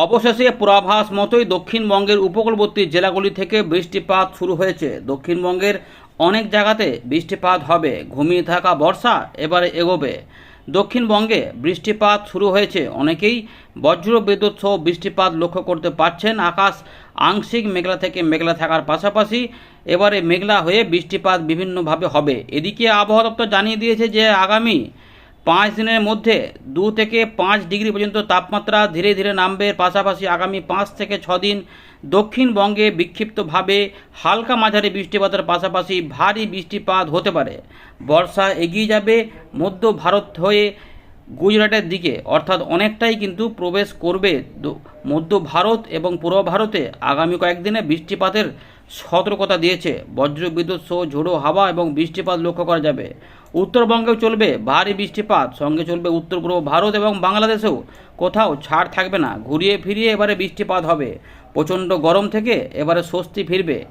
অবশেষে পূর্বাভাস মতোই দক্ষিণবঙ্গের উপকূলবর্তী জেলাগুলি থেকে বৃষ্টিপাত শুরু হয়েছে। দক্ষিণবঙ্গের অনেক জায়গাতে বৃষ্টিপাত হবে। ঘুমিয়ে থাকা বর্ষা এবারে এগোবে। দক্ষিণবঙ্গে বৃষ্টিপাত শুরু হয়েছে। অনেকেই বজ্র বিদ্যুৎ সহ বৃষ্টিপাত লক্ষ্য করতে পারছেন। আকাশ আংশিক মেঘলা থেকে মেঘলা থাকার পাশাপাশি এবারে মেঘলা হয়ে বৃষ্টিপাত বিভিন্নভাবে হবে। এদিকে আবহাওয়া দপ্তর জানিয়ে দিয়েছে যে আগামী পাঁচ দিনের মধ্যে দু থেকে পাঁচ ডিগ্রি পর্যন্ত তাপমাত্রা ধীরে ধীরে নামবে। পাশাপাশি আগামী পাঁচ থেকে ছ দিন দক্ষিণবঙ্গে বিক্ষিপ্তভাবে হালকা মাঝারি বৃষ্টিপাতের পাশাপাশি ভারী বৃষ্টিপাত হতে পারে। বর্ষা এগিয়ে যাবে মধ্য ভারত হয়ে গুজরাটের দিকে। অর্থাৎ অনেকটাই কিন্তু প্রবেশ করবে মধ্য ভারত এবং পূর্ব ভারতে আগামী কয়েকদিনে বৃষ্টিপাতের সতর্কতা দিয়েছে। বজ্রবিদ্যুৎ সহ ঝোড়ো হাওয়া এবং বৃষ্টিপাত লক্ষ্য করা যাবে। উত্তরবঙ্গেও চলবে ভারী বৃষ্টিপাত। সঙ্গে চলবে উত্তর পূর্ব ভারত এবং বাংলাদেশেও। কোথাও ছাড় থাকবে না। ঘুরিয়ে ফিরিয়ে এবারে বৃষ্টিপাত হবে। প্রচণ্ড গরম থেকে এবারে স্বস্তি ফিরবে।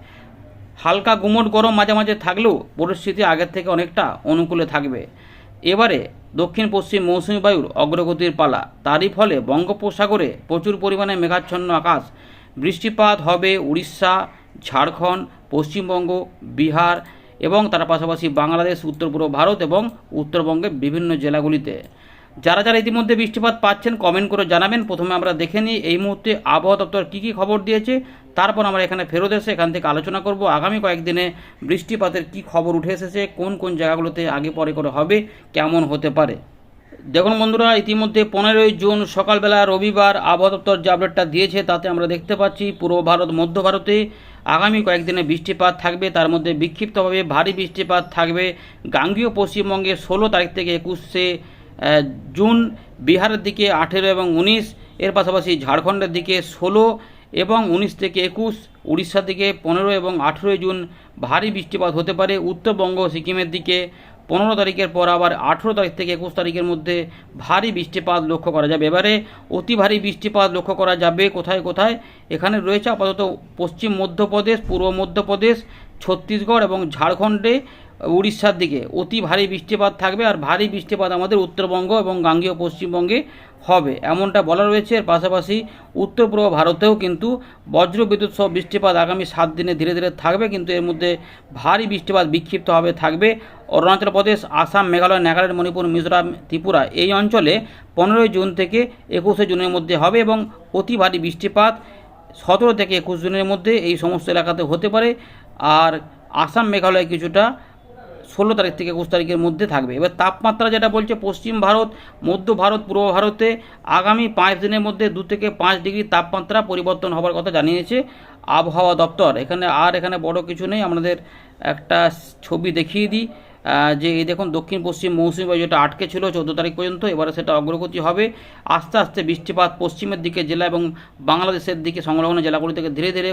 হালকা গুমট গরম মাঝে মাঝে থাকলেও পরিস্থিতি আগের থেকে অনেকটা অনুকূলে থাকবে। এবারে দক্ষিণ পশ্চিম মৌসুমী বায়ুর অগ্রগতির পালা। তারই ফলে বঙ্গোপসাগরে প্রচুর পরিমাণে মেঘাচ্ছন্ন আকাশ। বৃষ্টিপাত হবে উড়িষ্যা, ঝাড়খণ্ড, পশ্চিমবঙ্গ, বিহার এবং তার পাশাপাশি বাংলাদেশ, উত্তর পূর্ব ভারত এবং উত্তরবঙ্গের বিভিন্ন জেলাগুলিতে। যারা যারা ইতিমধ্যে বৃষ্টিপাত পাচ্ছেন কমেন্ট করে জানাবেন। প্রথমে আমরা দেখে নিই, এই মুহূর্তে আবহাওয়া দপ্তর কী কী খবর দিয়েছে। তারপর আমরা এখানে ফেরত এসে এখান থেকে আলোচনা করব। আগামী কয়েকদিনে বৃষ্টিপাতের কি খবর উঠে এসেছে, কোন কোন জায়গাগুলোতে আগে পরে করে হবে, কেমন হতে পারে। দেখুন বন্ধুরা, ইতিমধ্যে পনেরোই জুন সকালবেলা রবিবার আবহাওয়া দপ্তর যে আপডেটটা দিয়েছে, তাতে আমরা দেখতে পাচ্ছি পূর্ব ভারত, মধ্য ভারতে আগামী কয়েকদিনে বৃষ্টিপাত থাকবে। তার মধ্যে বিক্ষিপ্তভাবে ভারী বৃষ্টিপাত থাকবে। গাঙ্গীয় পশ্চিমবঙ্গে ষোলো তারিখ থেকে একুশে জুন, বিহারের দিকে আঠেরো এবং উনিশ, এর পাশাপাশি ঝাড়খণ্ডের দিকে ষোলো এবং উনিশ থেকে একুশ, উড়িষ্যার দিকে পনেরো এবং আঠেরোই জুন ভারী বৃষ্টিপাত হতে পারে। উত্তরবঙ্গ, সিকিমের দিকে পনেরো তারিখের পর আবার আঠেরো তারিখ থেকে একুশ তারিখের মধ্যে ভারী বৃষ্টিপাত লক্ষ্য করা যাবে। এবারে অতি ভারী বৃষ্টিপাত লক্ষ্য করা যাবে কোথায় কোথায়? এখানে রয়েছে আপাতত পশ্চিম মধ্যপ্রদেশ, পূর্ব মধ্যপ্রদেশ, ছত্তিশগড় এবং ঝাড়খণ্ডে উড়িষ্যার দিকে। অতি ভারী বৃষ্টিপাত থাকবে আর ভারী বৃষ্টিপাত আমাদের উত্তরবঙ্গ এবং গাঙ্গীয় পশ্চিমবঙ্গে হবে। এমনটা বলা রয়েছে। এর পাশাপাশি উত্তর পূর্ব ভারতেও কিন্তু বজ্র বিদ্যুৎ সহ বৃষ্টিপাত আগামী সাত দিনে ধীরে ধীরে থাকবে। কিন্তু এর মধ্যে ভারী বৃষ্টিপাত বিক্ষিপ্তভাবে থাকবে। অরুণাচল প্রদেশ, আসাম, মেঘালয়, নাগাল্যান্ড, মণিপুর, মিজোরাম, ত্রিপুরা এই অঞ্চলে পনেরোই জুন থেকে একুশে জুনের মধ্যে হবে এবং অতি ভারী বৃষ্টিপাত সতেরো থেকে একুশ জুনের মধ্যে এই সমস্ত এলাকাতে হতে পারে। আর আসাম, মেঘালয় কিছুটা ষোলো তারিখ থেকে একুশ তারিখের মধ্যে থাকবে। এবার তাপমাত্রা যেটা বলছে, পশ্চিম ভারত, মধ্য ভারত, পূর্ব ভারতে আগামী পাঁচ দিনের মধ্যে দু থেকে পাঁচ ডিগ্রি তাপমাত্রা পরিবর্তন হবার কথা জানিয়েছে আবহাওয়া দপ্তর। এখানে আর এখানে বড় কিছু নেই। আমাদের একটা ছবি দেখিয়ে দিই। যে এই দেখুন দক্ষিণ পশ্চিম মৌসুমী বায়ু যেটা আটকে ছিল চোদ্দ তারিখ পর্যন্ত, এবারে সেটা অগ্রগতি হবে। আস্তে আস্তে বৃষ্টিপাত পশ্চিমের দিকে জেলা এবং বাংলাদেশের দিকে সংলগ্ন জেলাগুলি থেকে ধীরে ধীরে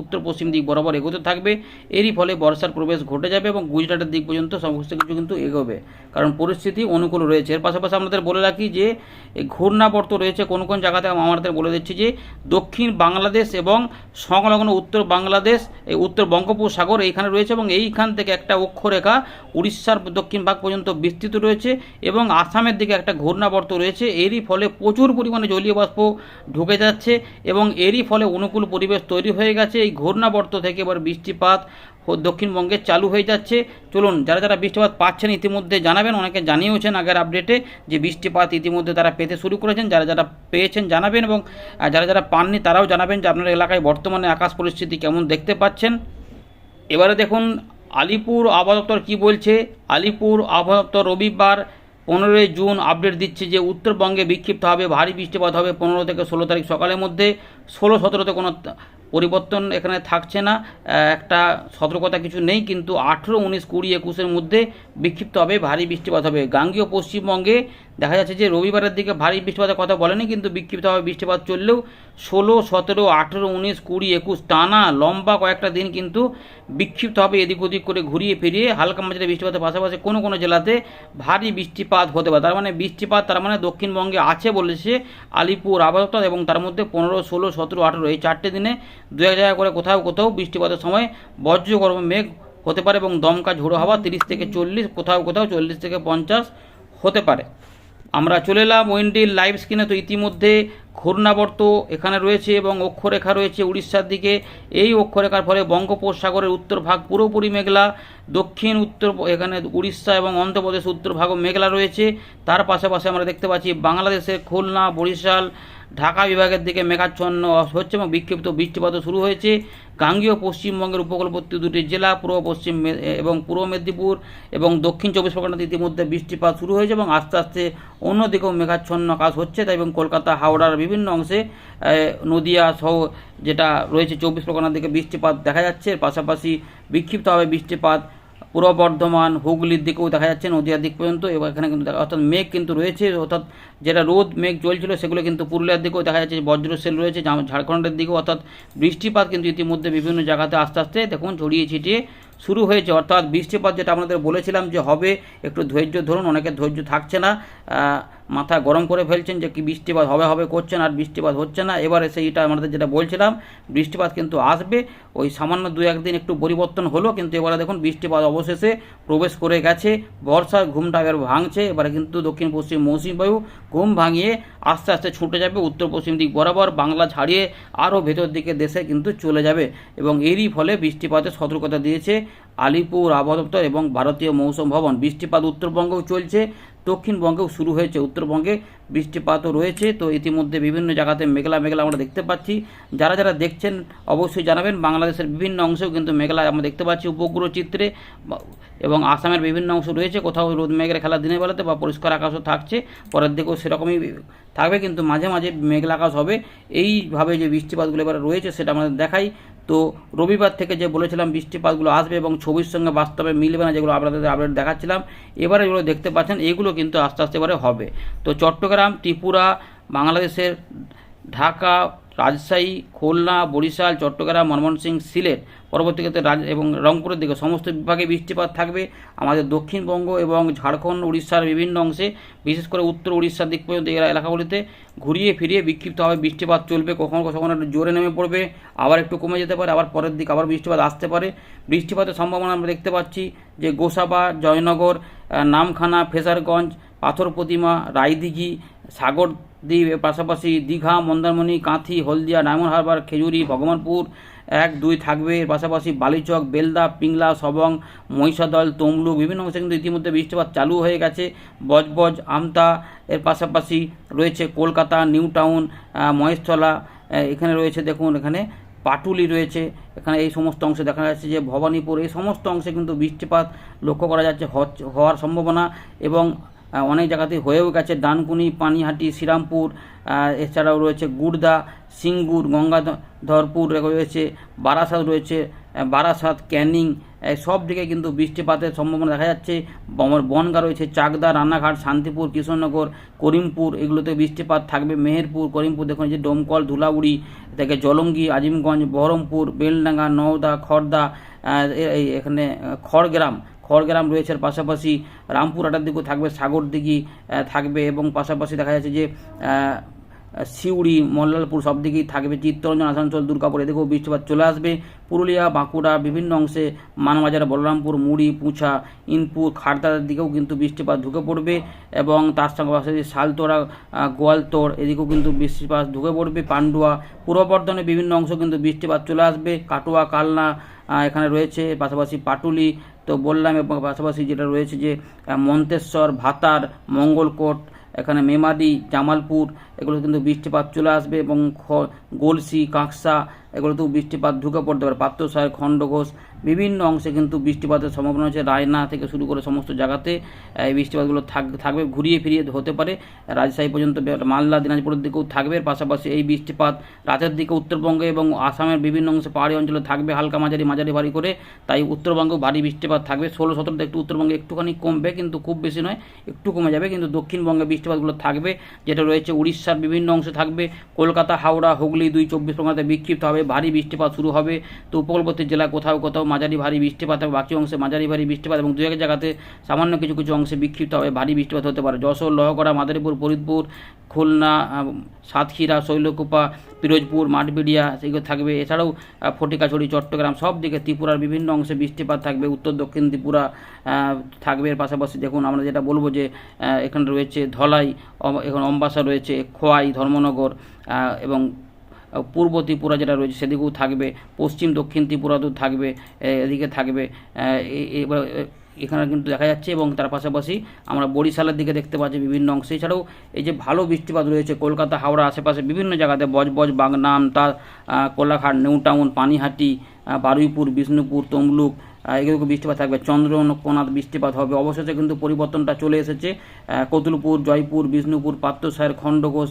উত্তর পশ্চিম দিক বরাবর এগোতে থাকবে। এরই ফলে বর্ষার প্রবেশ ঘটে যাবে এবং গুজরাটের দিক পর্যন্ত সমস্ত কিছু কিন্তু এগোবে। কারণ পরিস্থিতি অনুকূল রয়েছে। এর পাশাপাশি আমাদের বলে রাখি যে ঘূর্ণাবর্ত রয়েছে কোন কোন জায়গাতে আমাদের বলে দিচ্ছি যে, দক্ষিণ বাংলাদেশ এবং সংলগ্ন উত্তর বাংলাদেশ, এই উত্তর বঙ্গোপসাগর এইখানে রয়েছে এবং এইখান থেকে একটা অক্ষরেখা উড়িষ্যার দক্ষিণ ভাগ পর্যন্ত বিস্তৃত রয়েছে এবং আসামের দিকে একটা ঘূর্ণাবর্ত রয়েছে। এরই ফলে প্রচুর পরিমাণে জলীয় বাষ্প ঢুকে যাচ্ছে এবং এরই ফলে অনুকূল পরিবেশ তৈরি হয়ে গেছে। এই ঘূর্ণাবর্ত থেকে এবার বৃষ্টিপাত দক্ষিণবঙ্গে চালু হয়ে যাচ্ছে। চলুন, যারা যারা বৃষ্টিপাত পাচ্ছেন ইতিমধ্যে জানাবেন। অনেকে জানিয়েওছেন আগের আপডেটে যে বৃষ্টিপাত ইতিমধ্যে তারা পেতে শুরু করেছেন। যারা যারা পেয়েছেন জানাবেন এবং যারা যারা পাননি তারাও জানাবেন যে আপনার এলাকায় বর্তমানে আকাশ পরিস্থিতি কেমন দেখতে পাচ্ছেন। এবারে দেখুন আলিপুর আবহাওয়া দপ্তর কী বলছে? আলিপুর আবহাওয়া দপ্তর রবিবার পনেরোই জুন আপডেট দিচ্ছে যে উত্তরবঙ্গে বিক্ষিপ্ত হবে ভারী বৃষ্টিপাত হবে পনেরো থেকে ষোলো তারিখ সকালের মধ্যে। ষোলো সতেরোতে কোনো পরিবর্তন এখানে থাকছে না। একটা সতর্কতা কিছু নেই, কিন্তু আঠেরো, উনিশ, কুড়ি, একুশের মধ্যে বিক্ষিপ্ত হবে, ভারী বৃষ্টিপাত হবে। গাঙ্গীয় পশ্চিমবঙ্গে দেখা যাচ্ছে যে রবিবারের দিকে ভারী বৃষ্টিপাতের কথা বলেনি, কিন্তু বিক্ষিপ্তভাবে বৃষ্টিপাত চললেও ষোলো, সতেরো, আঠেরো, উনিশ, কুড়ি, একুশ, টানা লম্বা কয়েকটা দিন কিন্তু বিক্ষিপ্ত হবে এদিক ওদিক করে ঘুরিয়ে ফিরিয়ে। হালকা মাঝারি বৃষ্টিপাতের পাশাপাশি কোনো কোনো জেলাতে ভারী বৃষ্টিপাত হতে পারে। তার মানে বৃষ্টিপাত, তার মানে দক্ষিণবঙ্গে আছে বলেছে আলিপুর আবহাওয়া এবং তার মধ্যে পনেরো, ষোলো, সতেরো, আঠেরো এই চারটে দিনে দু এক জায়গায় করে কোথাও কোথাও বৃষ্টিপাতের সময় বজ্র গরম মেঘ হতে পারে এবং দমকা ঝোড়ো হাওয়া তিরিশ থেকে চল্লিশ, কোথাও কোথাও চল্লিশ থেকে পঞ্চাশ হতে পারে। আমরা চলে এলাম উইন্ডির লাইভ স্ক্রিনে। তো ইতিমধ্যে ঘূর্ণাবর্ত এখানে রয়েছে এবং অক্ষরেখা রয়েছে উড়িষ্যার দিকে। এই অক্ষরেখার ফলে বঙ্গোপসাগরের উত্তর ভাগ পুরোপুরি মেঘলা, দক্ষিণ উত্তর এখানে উড়িষ্যা এবং অন্ধ্রপ্রদেশ উত্তর ভাগও মেঘলা রয়েছে। তার পাশাপাশি আমরা দেখতে পাচ্ছি বাংলাদেশের খুলনা, বরিশাল ঢাকা বিভাগের দিকে মেঘাচ্ছন্ন হচ্ছে এবং বিক্ষিপ্ত বৃষ্টিপাতও শুরু হয়েছে। গাঙ্গীয় পশ্চিমবঙ্গের উপকূলবর্তী দুটি জেলা, পূর্ব পশ্চিম এবং পূর্ব মেদিনীপুর এবং দক্ষিণ চব্বিশ পরগনাতে ইতিমধ্যে বৃষ্টিপাত শুরু হয়েছে এবং আস্তে আস্তে অন্যদিকেও মেঘাচ্ছন্ন কাজ হচ্ছে। তাই এবং কলকাতা, হাওড়ার বিভিন্ন অংশে নদিয়া সহ যেটা রয়েছে চব্বিশ পরগনার দিকে বৃষ্টিপাত দেখা যাচ্ছে। পাশাপাশি বিক্ষিপ্তভাবে বৃষ্টিপাত পূর্ব বর্ধমান, হুগলির দিকেও দেখা যাচ্ছে, নদীয়ার দিক পর্যন্ত, এবং এখানে কিন্তু অর্থাৎ মেঘ কিন্তু রয়েছে, অর্থাৎ যেটা রোদ, মেঘ চলছিল সেগুলো কিন্তু পুরুলিয়ার দিকেও দেখা যাচ্ছে বজ্রশেল রয়েছে ঝাড়খণ্ডের দিকেও, অর্থাৎ বৃষ্টিপাত কিন্তু ইতিমধ্যে বিভিন্ন জায়গাতে আস্তে আস্তে দেখুন ছড়িয়ে ছিটিয়ে শুরু হয়েছে। অর্থাৎ বৃষ্টিপাত যেটা আপনাদের বলেছিলাম যে হবে, একটু ধৈর্য ধরুন, অনেকের ধৈর্য থাকছে না মাথা গরম করে ফেলছেন যে কি বৃষ্টিপাত হবে হবে করছেন আর বৃষ্টিপাত হচ্ছে না। এবারে সেইটা আমাদের যেটা বলছিলাম, বৃষ্টিপাত কিন্তু আসবে। ওই সামান্য দু একদিন একটু পরিবর্তন হলো, কিন্তু এবারে দেখুন বৃষ্টিপাত অবশেষে প্রবেশ করে গেছে। বর্ষার ঘুমটা এবার ভাঙছে। এবারে কিন্তু দক্ষিণ পশ্চিম মৌসুমী বায়ু ঘুম ভাঙিয়ে আস্তে আস্তে ছুটে যাবে। উত্তর পশ্চিম দিক বরাবর বাংলা ছাড়িয়ে আরও ভেতর দিকে দেশে কিন্তু চলে যাবে। এবং এরই ফলে বৃষ্টিপাতের সতর্কতা দিয়েছে আলিপুর আবহাওয়া দপ্তর এবং ভারতীয় মৌসুম ভবন। বৃষ্টিপাত উত্তরবঙ্গেও চলছে। দক্ষিণবঙ্গেও শুরু হয়েছে, উত্তরবঙ্গে বৃষ্টিপাতও রয়েছে। তো ইতিমধ্যে বিভিন্ন জায়গাতে মেঘলা মেঘলা আমরা দেখতে পাচ্ছি। যারা যারা দেখছেন অবশ্যই জানাবেন। বাংলাদেশের বিভিন্ন অংশেও কিন্তু মেঘলা আমরা দেখতে পাচ্ছি উপগ্রহ চিত্রে এবং আসামের বিভিন্ন অংশ রয়েছে। কোথাও রোদ মেঘের খেলা দিনের বেলাতে বা পরিষ্কার আকাশও থাকছে। পরের দিকেও সেরকমই থাকবে, কিন্তু মাঝে মাঝে মেঘলা আকাশ হবে। এইভাবে যে বৃষ্টিপাতগুলো এবার রয়েছে সেটা আমাদের দেখাই। তো রবিবার থেকে যে বলেছিলাম বৃষ্টিপাতগুলো আসবে এবং ছবির সঙ্গে বাস্তবে মিলবে না, যেগুলো আপনাদের আপডেট দেখাচ্ছিলাম, এবারে যেগুলো দেখতে পাচ্ছেন, এগুলো কিন্তু আস্তে আস্তে এবারে হবে। তো চট্টগ্রাম, ত্রিপুরা, বাংলাদেশের ঢাকা রাজশাহী, খুলনা, বরিশাল, চট্টগ্রাম, ময়মনসিংহ, সিলেট পরবর্তীতে রাজ, এবং রংপুরের দিকে সমস্ত বিভাগে বৃষ্টিপাত থাকবে। আমাদের দক্ষিণবঙ্গ এবং ঝাড়খণ্ড, উড়িষ্যার বিভিন্ন অংশে, বিশেষ করে উত্তর উড়িষ্যার দিক পর্যন্ত এলাকাগুলিতে ঘুরিয়ে ফিরিয়ে বিক্ষিপ্তভাবে বৃষ্টিপাত চলবে। কখনো কখনো একটু জোরে নেমে পড়বে, আবার একটু কমে যেতে পারে, আবার পরের দিকে আবার বৃষ্টিপাত আসতে পারে। বৃষ্টিপাতের সম্ভাবনা আমরা দেখতে পাচ্ছি যে গোসাবা, জয়নগর নামখানা, ফেসারগঞ্জ, পাথর প্রতিমা, রায়দিঘি সাগরদ্বীপ পাশাপাশি দীঘা, মন্দারমণি, কাঁথি, হলদিয়া, ডায়মন্ড হারবার, খেজুরি, ভগবানপুর এক, দুই থাকবে। এর পাশাপাশি বালিচক, বেলদা, পিংলা, সবং, মহিষাদল, তমলুক বিভিন্ন অংশে কিন্তু ইতিমধ্যে বৃষ্টিপাত চালু হয়ে গেছে। বজবজ, আমতা, এর পাশাপাশি রয়েছে কলকাতা, নিউ টাউন মহেশতলা এখানে রয়েছে দেখুন, এখানে পাটুলি রয়েছে। এখানে এই সমস্ত অংশে দেখা যাচ্ছে যে ভবানীপুর, এই সমস্ত অংশে কিন্তু বৃষ্টিপাত লক্ষ্য করা যাচ্ছে হওয়ার সম্ভাবনা এবং অনেক জায়গাতে হয়েও গেছে। ডানকুনি পানিহাটি, শ্রীরামপুর এছাড়াও রয়েছে গুড়দা সিঙ্গুর, গঙ্গাধরপুর রয়েছে, বারাসাত রয়েছে বারাসাত, ক্যানিং সব দিকে কিন্তু বৃষ্টিপাতের সম্ভাবনা দেখা যাচ্ছে। আমার বনগা রয়েছে চাকদা, রান্নাঘাট, শান্তিপুর, কৃষ্ণনগর, করিমপুর, এগুলোতে বৃষ্টিপাত থাকবে। মেহেরপুর, করিমপুর, দেখুন যে ডোমকল ধুলাউড়ি থেকে জলঙ্গি, আজিমগঞ্জ, বহরমপুর, বেলডাঙ্গা, নওদা খড়দা এখানে খড়গ্রাম খড়গ্রাম রয়েছে এর পাশাপাশি রামপুরহাটের দিকেও থাকবে সাগরদিঘি থাকবে এবং পাশাপাশি দেখা যাচ্ছে যে সিউড়ি, মল্লালপুর সব দিকেই থাকবে চিত্তরঞ্জন, আসানসোল, দুর্গাপুর, এদিকেও বৃষ্টিপাত চলে আসবে। পুরুলিয়া, বাঁকুড়া, বিভিন্ন অংশে মানবাজার, বলরামপুর, মুড়ি, পুঁছা, ইনপুর খাড়দার দিকেও কিন্তু বৃষ্টিপাত ঢুকে পড়বে এবং তার সঙ্গে পাশাপাশি শালতোড়া গোয়ালতোড়, এদিকেও কিন্তু বৃষ্টিপাত ঢুকে পড়বে। পান্ডুয়া, পূর্ব বর্ধমানের বিভিন্ন অংশ কিন্তু বৃষ্টিপাত চলে আসবে। কাটোয়া, কালনা এখানে রয়েছে, পাশাপাশি পাটুলি তো বললাম এবং পাশাপাশি যেটা রয়েছে যে মন্তেশ্বর, ভাতার, মঙ্গলকোট, এখানে মেমাদি, জামালপুর এগুলো কিন্তু বৃষ্টিপাত চলে আসবে এবং গলসি, কাঁকসা এগুলোতেও বৃষ্টিপাত ঢুকে পড়তে পারে। পাত্রসার খণ্ডঘোষ বিভিন্ন অংশে কিন্তু বৃষ্টিপাতের সম্ভাবনা আছে রায়না থেকে শুরু করে সমস্ত জায়গাতে এই বৃষ্টিপাতগুলো থাক- থাকবে, ঘুরিয়ে ফিরিয়ে হতে পারে। রাজশাহী পর্যন্ত মালদা, দিনাজপুরের দিকেও থাকবে। পাশাপাশি এই বৃষ্টিপাত রাতের দিকে উত্তরবঙ্গে এবং আসামের বিভিন্ন অংশে পাহাড়ি অঞ্চলে থাকবে। হালকা মাঝারি মাঝারি ভারী করে। তাই উত্তরবঙ্গেও ভারী বৃষ্টিপাত থাকবে। ষোলো সতেরোতে একটু উত্তরবঙ্গে একটুখানি কমবে, কিন্তু খুব বেশি নয়, একটু কমে যাবে। কিন্তু দক্ষিণবঙ্গে বৃষ্টিপাতগুলো থাকবে। যেটা রয়েছে, উড়িষ্যার বিভিন্ন অংশে থাকবে। কলকাতা, হাওড়া, হুগলি, দুই চব্বিশ পরগনাতে বিক্ষিপ্ত হবে। ভারী বৃষ্টিপাত শুরু হবে। তো উপকূলবর্তী জেলা কোথাও কোথাও মাঝারি ভারী বৃষ্টিপাত হবে বাকি অংশে মাঝারি ভারী বৃষ্টিপাত এবং দু এক জায়গাতে সামান্য কিছু কিছু অংশে বিক্ষিপ্ত হবে ভারী বৃষ্টিপাত হতে পারে। যশোর, লহগড়া, মাদারীপুর, ফরিদপুর, খুলনা সাতক্ষীরা, শৈলকুপা, পিরোজপুর, মাঠবিড়িয়া সেগুলো থাকবে। এছাড়াও ফটিকাছড়ি, চট্টগ্রাম সব দিকে ত্রিপুরার বিভিন্ন অংশে বৃষ্টিপাত থাকবে। উত্তর, দক্ষিণ ত্রিপুরা থাকবে। এর পাশাপাশি দেখুন আমরা যেটা বলব যে এখানে রয়েছে ধলাই এখন অম্বাসা রয়েছে, খোয়াই, ধর্মনগর এবং পূর্ব ত্রিপুরা যেটা রয়েছে সেদিকেও থাকবে, পশ্চিম, দক্ষিণ ত্রিপুরাতেও থাকবে এদিকে থাকবে এখানে কিন্তু দেখা যাচ্ছে এবং তার পাশাপাশি আমরা বরিশালের দিকে দেখতে পাচ্ছি বিভিন্ন অংশে। এছাড়াও এই যে ভালো বৃষ্টিপাত রয়েছে, কলকাতা, হাওড়া আশেপাশে বিভিন্ন জায়গাতে বজবজ বাগনাম তার কোলাঘাট নিউ টাউন পানিহাটি বারুইপুর, বিষ্ণুপুর, তমলুক এগুলো বৃষ্টিপাত থাকবে। চন্দ্রকোনাথ বৃষ্টিপাত হবে। অবশেষে কিন্তু পরিবর্তনটা চলে এসেছে। কতুলপুর, জয়পুর, বিষ্ণুপুর পাত্রসায়ের খণ্ডঘোষ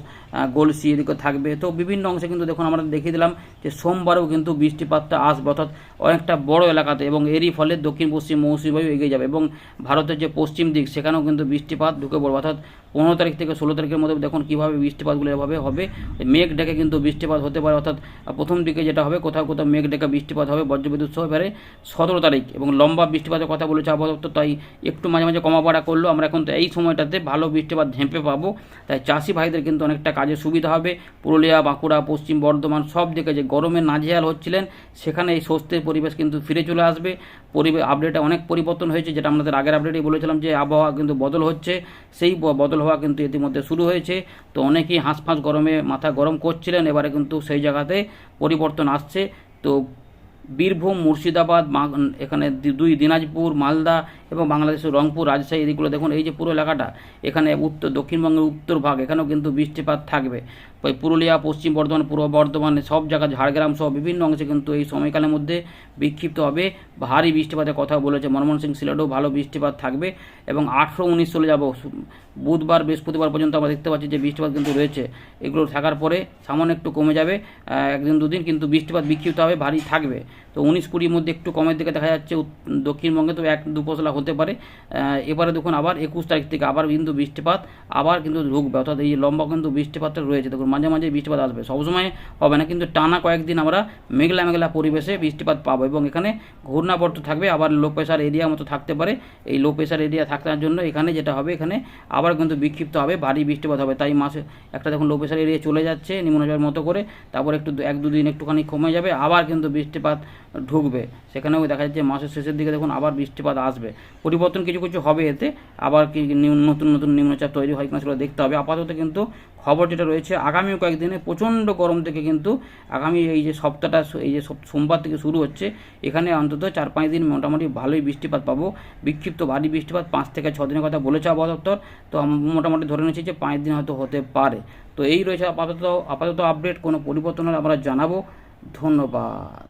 গলসি এদিকে থাকবে। তো বিভিন্ন অংশে কিন্তু দেখুন আমরা দেখিয়ে দিলাম যে সোমবারেও কিন্তু বৃষ্টিপাতটা আসবে। অর্থাৎ অনেকটা বড় এলাকাতে এবং এরই ফলে দক্ষিণ, পশ্চিম মৌসুমী বায়ু এগিয়ে যাবে এবং ভারতের যে পশ্চিম দিক, সেখানেও কিন্তু বৃষ্টিপাত ঢুকে পড়বে। অর্থাৎ পনেরো তারিখ থেকে ষোলো তারিখের মধ্যে দেখুন কীভাবে বৃষ্টিপাতগুলো এভাবে হবে। মেঘ ডেকে কিন্তু বৃষ্টিপাত হতে পারে। অর্থাৎ প্রথম দিকে যেটা হবে, কোথাও কোথাও মেঘ ডেকে বৃষ্টিপাত হবে। বজ্রবিদ্যুৎ সহ এবারে সতেরো তারিখ। এবং লম্বা বৃষ্টিপাতের কথা বলেছে আবহাওয়া দপ্তর তাই একটু মাঝে মাঝে কমা বাড়া করল আমরা এখন তো এই সময়টাতে ভালো বৃষ্টিপাত ঝেঁপে পাবো। তাই চাষি ভাইদের কিন্তু অনেকটা কাজে সুবিধা হবে। পুরুলিয়া, বাঁকুড়া, পশ্চিম বর্ধমান সব দিকে যে গরমে নাজেহাল হচ্ছিলেন, সেখানে এই স্বস্তির পরিবেশ কিন্তু ফিরে চলে আসবে। পরিবেশ আপডেটে অনেক পরিবর্তন হয়েছে, যেটা আমাদের আগের আপডেটেই বলেছিলাম যে আবহাওয়া কিন্তু বদল হচ্ছে। সেই বদল হওয়া কিন্তু ইতিমধ্যে শুরু হয়েছে। তো অনেকেই হাঁসফাঁস গরমে মাথা গরম করছিলেন, এবারে কিন্তু সেই জায়গাতে পরিবর্তন আসছে। তো বীরভূম, মুর্শিদাবাদ এখানে দুই দিনাজপুর, মালদা এবং বাংলাদেশের রংপুর, রাজশাহী, এদিকগুলো। দেখুন এই যে পুরো এলাকাটা, এখানে উত্তর, দক্ষিণবঙ্গের উত্তর ভাগ, এখানেও কিন্তু বৃষ্টিপাত থাকবে। ওই পুরুলিয়া, পশ্চিম বর্ধমান, পূর্ব বর্ধমান, সব জায়গা, ঝাড়গ্রাম সহ বিভিন্ন অংশে কিন্তু এই সময়কালের মধ্যে বিক্ষিপ্ত হবে। ভারী বৃষ্টিপাতের কথা বলেছে মনমোহন সিং সিলেটেও ভালো বৃষ্টিপাত থাকবে এবং আঠেরো উনিশ চলে যাব। বুধবার, বৃহস্পতিবার পর্যন্ত আমরা দেখতে পাচ্ছি যে বৃষ্টিপাত কিন্তু রয়েছে। এগুলো থাকার পরে সামান্য একটু কমে যাবে একদিন দুদিন কিন্তু বৃষ্টিপাত বিক্ষিপ্ত হবে, ভারী থাকবে। তো উনিশ কুড়ির মধ্যে একটু কমের দিকে দেখা যাচ্ছে দক্ষিণবঙ্গে তো এক দু পশলা হতে পারে। এবারে দেখুন আবার একুশ তারিখ থেকে আবার কিন্তু বৃষ্টিপাত, আবার কিন্তু ঢুকবে অর্থাৎ এই লম্বা কিন্তু বৃষ্টিপাতটা রয়েছে। দেখুন মাঝে মাঝে বৃষ্টিপাত আসবে। সবসময় হবে না, কিন্তু টানা কয়েকদিন আমরা মেঘলা মেঘলা পরিবেশে বৃষ্টিপাত পাবো এবং এখানে ঘূর্ণাবর্ত থাকবে। আবার লো প্রেশার এরিয়া মতো থাকতে পারে। এই লো প্রেশার এরিয়া থাকার জন্য এখানে যেটা হবে, এখানে আবার কিন্তু বিক্ষিপ্ত হবে, ভারী বৃষ্টিপাত হবে। তাই মাসে একটা দেখুন লো প্রেশার এরিয়া চলে যাচ্ছে, নিম্নচাপের মতো করে। তারপর একটু এক দুদিন একটুখানি কমে যাবে। আবার কিন্তু বৃষ্টিপাত ঢুকবে। সেখানেও দেখা যাচ্ছে মাসের শেষের দিকে দেখুন আবার বৃষ্টিপাত আসবে। পরিবর্তন কিছু কিছু হবে এতে। আবার কি নতুন নতুন নিম্নচাপ তৈরি হয় কিনা সেগুলো দেখতে হবে। আপাতত কিন্তু খবর যেটা রয়েছে আগামী কয়েকদিনে প্রচণ্ড গরম থেকে কিন্তু আগামী এই যে সপ্তাহটা, এই যে সোমবার থেকে শুরু হচ্ছে, এখানে অন্তত চার পাঁচ দিন মোটামুটি ভালোই বৃষ্টিপাত পাবো। বিক্ষিপ্ত ভারী বৃষ্টিপাত পাঁচ থেকে ছ দিনের কথা বলেছে আবহাওয়া দপ্তর। তো মোটামুটি ধরে নিচ্ছি যে পাঁচ দিন হয়তো হতে পারে। তো এই রয়েছে আপাতত আপাতত আপডেট কোনো পরিবর্তন হলে আমরা জানাব। ধন্যবাদ।